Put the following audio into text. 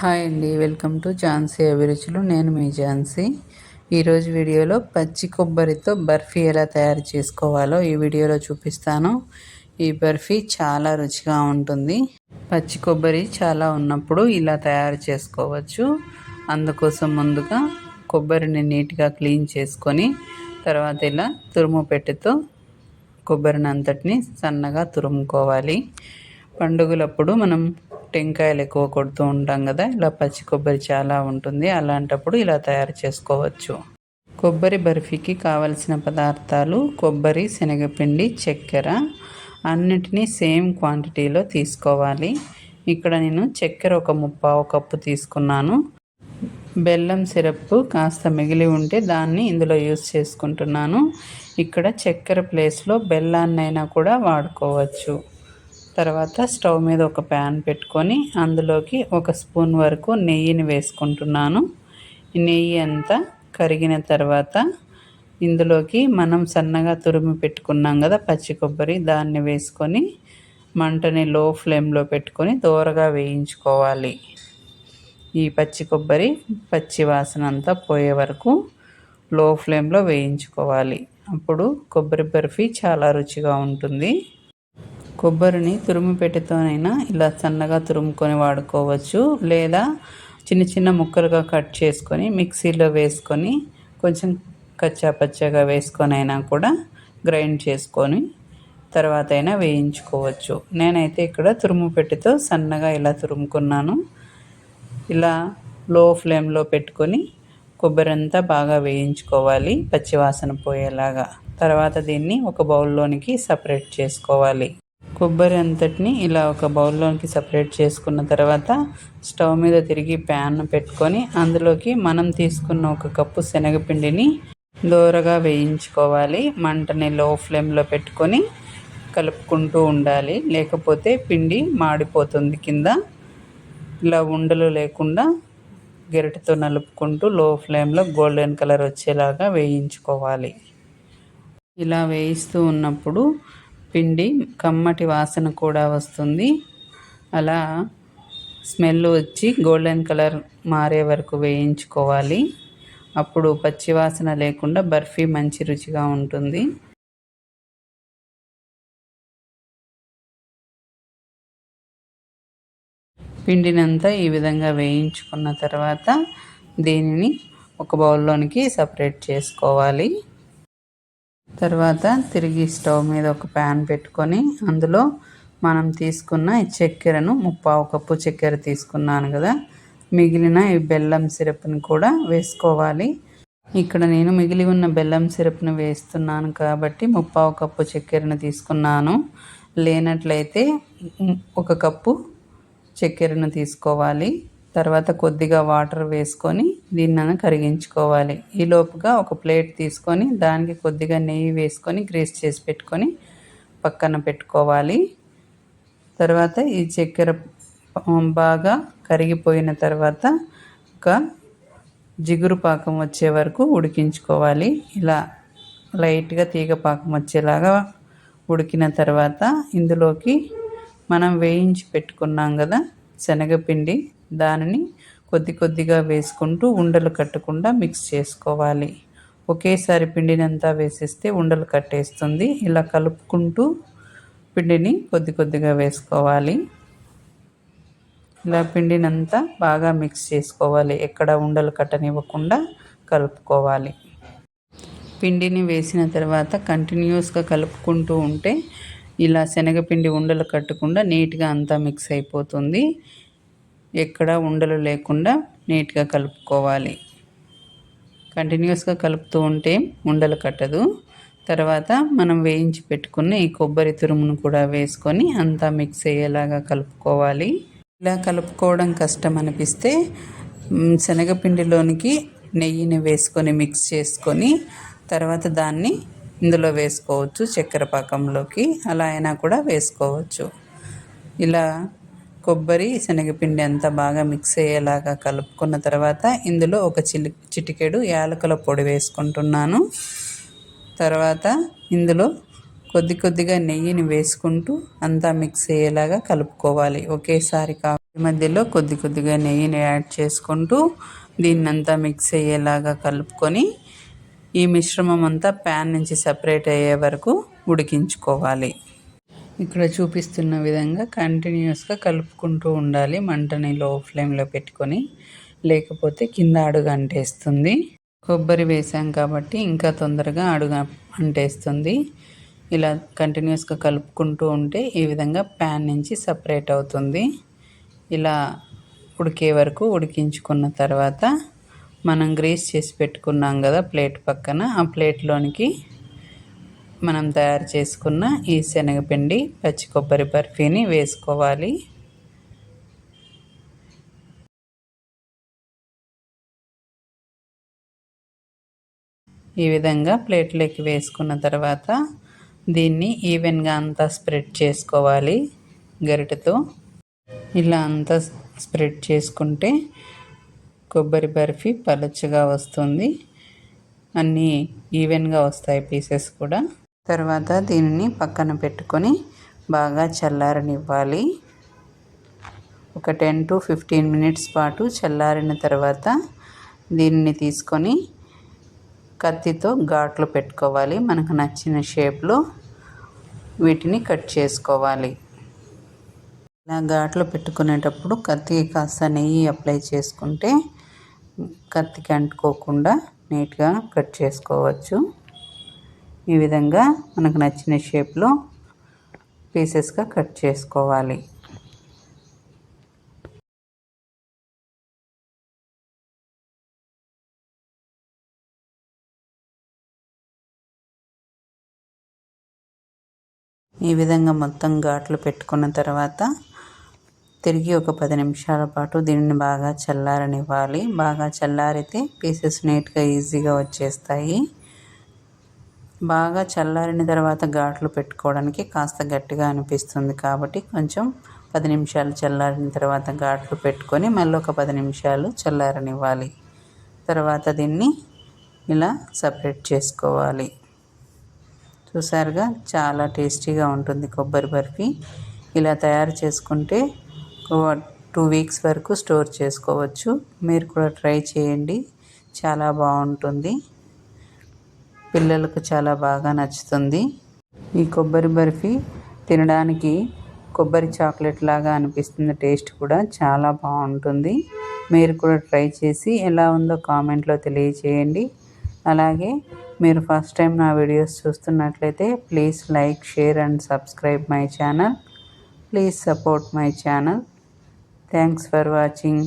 Hi అండి welcome to Jhansi అభిరుచులు. నేను మీ ఝాన్సీ. ఈరోజు వీడియోలో పచ్చి కొబ్బరితో బర్ఫీ ఎలా తయారు చేసుకోవాలో ఈ వీడియోలో చూపిస్తాను. ఈ బర్ఫీ చాలా రుచిగా ఉంటుంది. పచ్చి కొబ్బరి చాలా ఉన్నప్పుడు ఇలా తయారు చేసుకోవచ్చు. అందుకోసం ముందుగా కొబ్బరిని నీట్గా క్లీన్ చేసుకొని తర్వాత ఇలా తురుము పెట్టెతో కొబ్బరిని అంతటిని సన్నగా తురుముకోవాలి. పండుగలప్పుడు మనం టెంకాయలు ఎక్కువ కొడుతూ ఉంటాం కదా ఇలా పచ్చి కొబ్బరి చాలా ఉంటుంది అలాంటప్పుడు ఇలా తయారు చేసుకోవచ్చు. కొబ్బరి బర్ఫీకి కావలసిన పదార్థాలు కొబ్బరి శనగపిండి చక్కెర అన్నిటినీ సేమ్ క్వాంటిటీలో తీసుకోవాలి. ఇక్కడ నేను చక్కెర ఒక ముప్పావు కప్పు తీసుకున్నాను. బెల్లం సిరప్ కాస్త మిగిలి ఉంటే దాన్ని ఇందులో యూస్ చేసుకుంటున్నాను. ఇక్కడ చక్కెర ప్లేస్లో బెల్లాన్నైనా కూడా వాడుకోవచ్చు. తర్వాత స్టవ్ మీద ఒక ప్యాన్ పెట్టుకొని అందులోకి ఒక స్పూన్ వరకు నెయ్యిని వేసుకుంటున్నాను. నెయ్యి అంతా కరిగిన తర్వాత ఇందులోకి మనం సన్నగా తురిమి పెట్టుకున్నాం కదా పచ్చి కొబ్బరి దాన్ని వేసుకొని మంటని లో ఫ్లేమ్లో పెట్టుకొని దోరగా వేయించుకోవాలి. ఈ పచ్చి కొబ్బరి పచ్చి వాసన అంతా పోయే వరకు లో ఫ్లేమ్లో వేయించుకోవాలి. అప్పుడు కొబ్బరి బర్ఫీ చాలా రుచిగా ఉంటుంది. కొబ్బరిని తురుముపెట్టెతోనైనా ఇలా సన్నగా తురుముకొని వాడుకోవచ్చు. లేదా చిన్న చిన్న ముక్కలుగా కట్ చేసుకొని మిక్సీలో వేసుకొని కొంచెం కచ్చా పచ్చగా వేసుకొని అయినా కూడా గ్రైండ్ చేసుకొని తర్వాత అయినా వేయించుకోవచ్చు. నేనైతే ఇక్కడ తురుము పెట్టెతో సన్నగా ఇలా తురుముకున్నాను. ఇలా లో ఫ్లేమ్లో పెట్టుకొని కొబ్బరి అంతా బాగా వేయించుకోవాలి పచ్చివాసన పోయేలాగా. తర్వాత దీన్ని ఒక బౌల్లోనికి సపరేట్ చేసుకోవాలి. కొబ్బరి అంతటిని ఇలా ఒక బౌల్లోకి సపరేట్ చేసుకున్న తర్వాత స్టవ్ మీద తిరిగి ప్యాన్ పెట్టుకొని అందులోకి మనం తీసుకున్న ఒక కప్పు శనగపిండిని దోరగా వేయించుకోవాలి. మంటని లో ఫ్లేమ్లో పెట్టుకొని కలుపుకుంటూ ఉండాలి. లేకపోతే పిండి మాడిపోతుంది కింద. ఇలా ఉండలు లేకుండా గరిటతో నలుపుకుంటూ లో ఫ్లేమ్లో గోల్డెన్ కలర్ వచ్చేలాగా వేయించుకోవాలి. ఇలా వేయిస్తూ ఉన్నప్పుడు పిండి కమ్మటి వాసన కూడా వస్తుంది. అలా స్మెల్ వచ్చి గోల్డెన్ కలర్ మారే వరకు వేయించుకోవాలి. అప్పుడు పచ్చివాసన లేకుండా బర్ఫీ మంచి రుచిగా ఉంటుంది. పిండినంతా ఈ విధంగా వేయించుకున్న తర్వాత దీనిని ఒక బౌల్లోనికి సపరేట్ చేసుకోవాలి. తర్వాత తిరిగి స్టవ్ మీద ఒక ప్యాన్ పెట్టుకొని అందులో మనం తీసుకున్న ఈ చక్కెరను ముప్పావు కప్పు చక్కెర తీసుకున్నాను కదా. మిగిలిన ఈ బెల్లం సిరప్ని కూడా వేసుకోవాలి. ఇక్కడ నేను మిగిలి ఉన్న బెల్లం సిరప్ను వేస్తున్నాను కాబట్టి ముప్పావు కప్పు చక్కెరను తీసుకున్నాను. లేనట్లయితే ఒక కప్పు చక్కెరను తీసుకోవాలి. తర్వాత కొద్దిగా వాటర్ వేసుకొని దీన్ని కరిగించుకోవాలి. ఈ లోపుగా ఒక ప్లేట్ తీసుకొని దానికి కొద్దిగా నెయ్యి వేసుకొని గ్రీస్ చేసి పెట్టుకొని పక్కన పెట్టుకోవాలి. తర్వాత ఈ చక్కెర బాగా కరిగిపోయిన తర్వాత ఒక జిగురు పాకం వచ్చే వరకు ఉడికించుకోవాలి. ఇలా లైట్గా తీగ పాకం వచ్చేలాగా ఉడికిన తర్వాత ఇందులోకి మనం వేయించి పెట్టుకున్నాం కదా శనగపిండి. దానిని కొద్ది కొద్దిగా వేసుకుంటూ ఉండలు కట్టకుండా మిక్స్ చేసుకోవాలి. ఒకేసారి పిండినంతా వేసేస్తే ఉండలు కట్టేస్తుంది. ఇలా కలుపుకుంటూ పిండిని కొద్ది కొద్దిగా వేసుకోవాలి. ఇలా పిండినంతా బాగా మిక్స్ చేసుకోవాలి. ఎక్కడ ఉండలు కట్టనివ్వకుండా కలుపుకోవాలి. పిండిని వేసిన తర్వాత కంటిన్యూస్గా కలుపుకుంటూ ఉంటే ఇలా శనగపిండి ఉండలు కట్టకుండా నీట్గా అంతా మిక్స్ అయిపోతుంది. ఎక్కడ ఉండలు లేకుండా నీట్గా కలుపుకోవాలి. కంటిన్యూస్గా కలుపుతూ ఉంటే ఉండలు కట్టదు. తర్వాత మనం వేయించి పెట్టుకున్న ఈ కొబ్బరి తురుమును కూడా వేసుకొని అంతా మిక్స్ అయ్యేలాగా కలుపుకోవాలి. ఇలా కలుపుకోవడం కష్టం అనిపిస్తే శనగపిండిలోనికి నెయ్యిని వేసుకొని మిక్స్ చేసుకొని తర్వాత దాన్ని ఇందులో వేసుకోవచ్చు చక్కెర పాకంలోకి. అలా అయినా కూడా వేసుకోవచ్చు. ఇలా కొబ్బరి శనగపిండి అంతా బాగా మిక్స్ అయ్యేలాగా కలుపుకున్న తర్వాత ఇందులో ఒక చిలి చిటికెడు యాలకుల పొడి వేసుకుంటున్నాను. తర్వాత ఇందులో కొద్ది కొద్దిగా నెయ్యిని వేసుకుంటూ అంతా మిక్స్ అయ్యేలాగా కలుపుకోవాలి. ఒకేసారి కా మధ్యలో కొద్ది కొద్దిగా నెయ్యిని యాడ్ చేసుకుంటూ దీన్నంతా మిక్స్ అయ్యేలాగా కలుపుకొని ఈ మిశ్రమం అంతా ప్యాన్ నుంచి సపరేట్ అయ్యే వరకు ఉడికించుకోవాలి. ఇక్కడ చూపిస్తున్న విధంగా కంటిన్యూస్గా కలుపుకుంటూ ఉండాలి మంటని లో ఫ్లేమ్లో పెట్టుకొని. లేకపోతే కింద అడుగు అంటేస్తుంది. కొబ్బరి వేసాం కాబట్టి ఇంకా తొందరగా అడుగు అంటేస్తుంది. ఇలా కంటిన్యూస్గా కలుపుకుంటూ ఉంటే ఈ విధంగా ప్యాన్ నుంచి సపరేట్ అవుతుంది. ఇలా ఉడికే వరకు ఉడికించుకున్న తర్వాత మనం గ్రీస్ చేసి పెట్టుకున్నాం కదా ప్లేట్ పక్కన. ఆ ప్లేట్లోనికి మనం తయారు చేసుకున్న ఈ శనగపిండి పచ్చి కొబ్బరి బర్ఫీని వేసుకోవాలి. ఈ విధంగా ప్లేట్లోకి వేసుకున్న తర్వాత దీన్ని ఈవెన్గా అంతా స్ప్రెడ్ చేసుకోవాలి గరిటతో. ఇలా అంతా స్ప్రెడ్ చేసుకుంటే కొబ్బరి బర్ఫీ పలుచగా వస్తుంది. అన్నీ ఈవెన్గా వస్తాయి పీసెస్ కూడా. తర్వాత దీనిని పక్కన పెట్టుకొని బాగా చల్లారనివ్వాలి. ఒక టెన్ టు ఫిఫ్టీన్ మినిట్స్ పాటు చల్లారిన తర్వాత దీన్ని తీసుకొని కత్తితో ఘాట్లు పెట్టుకోవాలి. మనకు నచ్చిన షేప్లో వీటిని కట్ చేసుకోవాలి. ఇలా ఘాట్లు పెట్టుకునేటప్పుడు కత్తికి కాస్త నెయ్యి అప్లై చేసుకుంటే కత్తికి అంటుకోకుండా నీట్గా కట్ చేసుకోవచ్చు. ఈ విధంగా మనకు నచ్చిన షేప్లో పీసెస్గా కట్ చేసుకోవాలి. ఈ విధంగా మొత్తం ఘాట్లు పెట్టుకున్న తర్వాత తిరిగి ఒక పది నిమిషాల పాటు దీనిని బాగా చల్లారనివ్వాలి. బాగా చల్లారితే పీసెస్ నీట్గా ఈజీగా వచ్చేస్తాయి. బాగా చల్లారిన తర్వాత ఘాట్లు పెట్టుకోవడానికి కాస్త గట్టిగా అనిపిస్తుంది కాబట్టి కొంచెం పది నిమిషాలు చల్లారిన తర్వాత ఘాట్లు పెట్టుకొని మళ్ళీ ఒక పది నిమిషాలు చల్లారనివ్వాలి. తర్వాత దీన్ని ఇలా సపరేట్ చేసుకోవాలి. చూసారుగా చాలా టేస్టీగా ఉంటుంది కొబ్బరి బర్ఫీ. ఇలా తయారు చేసుకుంటే టూ వీక్స్ వరకు స్టోర్ చేసుకోవచ్చు. మీరు కూడా ట్రై చేయండి. చాలా బాగుంటుంది. పిల్లలకు చాలా బాగా నచ్చుతుంది. ఈ కొబ్బరి బర్ఫీ తినడానికి కొబ్బరి చాక్లెట్ లాగా అనిపిస్తుంది. టేస్ట్ కూడా చాలా బాగుంటుంది. మీరు కూడా ట్రై చేసి ఎలా ఉందో కామెంట్లో తెలియచేయండి అలాగే మీరు ఫస్ట్ టైం నా వీడియోస్ చూస్తున్నట్లయితే please like share and subscribe my channel. Please support my channel. Thanks for watching.